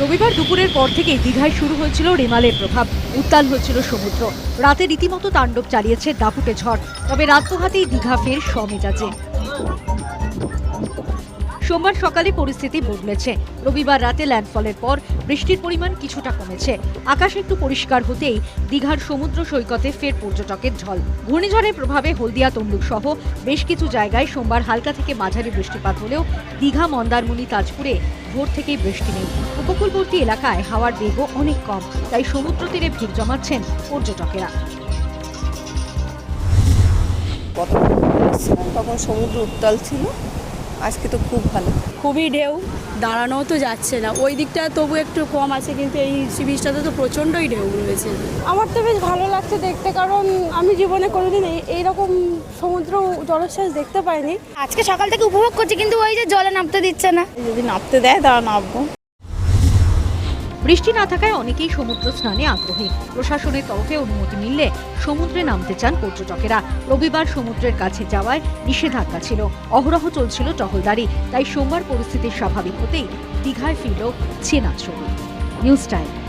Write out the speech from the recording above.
রবিবার দুপুরের পর থেকেই দীঘায় শুরু হয়েছিল রেমালের প্রভাব। উত্তাল হয়েছিল সমুদ্র। রাতে রীতিমতো তাণ্ডব চালিয়েছে দাপুটে ঝড়। তবে রাত পোহাতেই দীঘা ফের সমেজাজে সোমবার সকালে পরিস্থিতি বদলেছে। রবিবার রাতে ল্যান্ডফলের পর বৃষ্টির পরিমাণ কিছুটা কমেছে। আকাশ একটু পরিষ্কার হতেই দীঘার সমুদ্র সৈকতে ফের পর্যটকের ঝল। ঘূর্ণিঝড়ের প্রভাবে হলদিয়া তমলুক সহ বেশ কিছু জায়গায় সোমবার হালকা থেকে মাঝারি বৃষ্টিপাত হলেও দীঘা, মন্দারমণি, তাজপুরে ভোর থেকেই বৃষ্টি নেই। উপকূলবর্তী এলাকায় হাওয়ার বেগও অনেক কম, তাই সমুদ্র তীরে ভিড় জমাচ্ছেন পর্যটকেরা। তখন সমুদ্র উত্তাল ছিল। আজকে তো খুব ভালো। খুবই ঢেউ দাঁড়ানোও তো যাচ্ছে না। ওই দিকটা তবু একটু কম আছে কিন্তু এই সি বিচটাতে তো প্রচণ্ডই ঢেউ রয়েছে। আমার তো বেশ ভালো লাগছে দেখতে কারণ আমি জীবনে কোনোদিন এই এইরকম সমুদ্র জলোচ্ছ্বাস দেখতে পাইনি। আজকে সকাল থেকে উপভোগ করছি কিন্তু ওই যে জলে নামতে দিচ্ছে না। যদি নামতে দেয় তারা নামবো। বৃষ্টি না থাকায় অনেকেই সমুদ্র স্নানে আগ্রহী। প্রশাসনের তরফে অনুমতি মিললে সমুদ্রে নামতে চান পর্যটকেরা। রবিবার সমুদ্রের কাছে যাওয়ায় নিষেধাজ্ঞা ছিল। অহরহ চলছিল টহলদারি, তাই সোমবার পরিস্থিতি স্বাভাবিক হতেই দীঘায় ফিরল চেনা ছবি নিউজ টাইম।